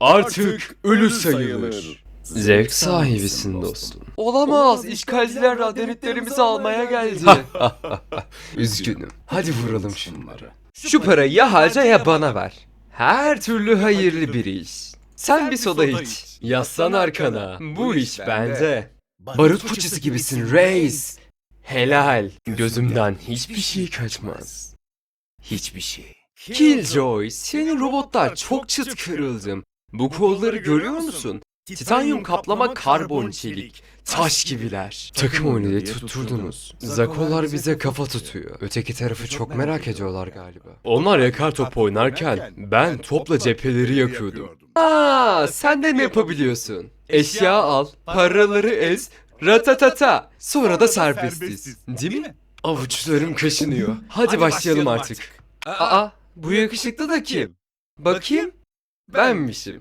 artık ölü sayılır. Zevk sahibisin dostum. Olamaz. İşgalciler radyonitlerimizi almaya geldi. Üzgünüm. Hadi vuralım şunları. Şu parayı ya harca ya bana ver. Her türlü hayırlı bir iş. Sen bir soda iç. Yaslan arkana. Bu iş bende. Barut fıçısı gibisin reis. Helal. Gözümden hiçbir şey kaçmaz. Hiçbir şey. Killjoy, senin robotlar çok çıt kırıldım. Bu kolları görüyor musun? Titanyum kaplama karbon çelik. Taş gibiler. Takım oyunu tutturdunuz. Zakollar bize kafa tutuyor. Öteki tarafı çok merak ediyorlar galiba. Onlar yakar top oynarken ben topla cepheleri yakıyordum. Aa, sen de ne yapabiliyorsun? Eşya al, paraları ez, ratatata. Sonra da serbestiz. Değil mi? Avuçlarım kaşınıyor. Hadi başlayalım artık. Aa, bu yakışıklı da kim? Bakayım. Benmişim.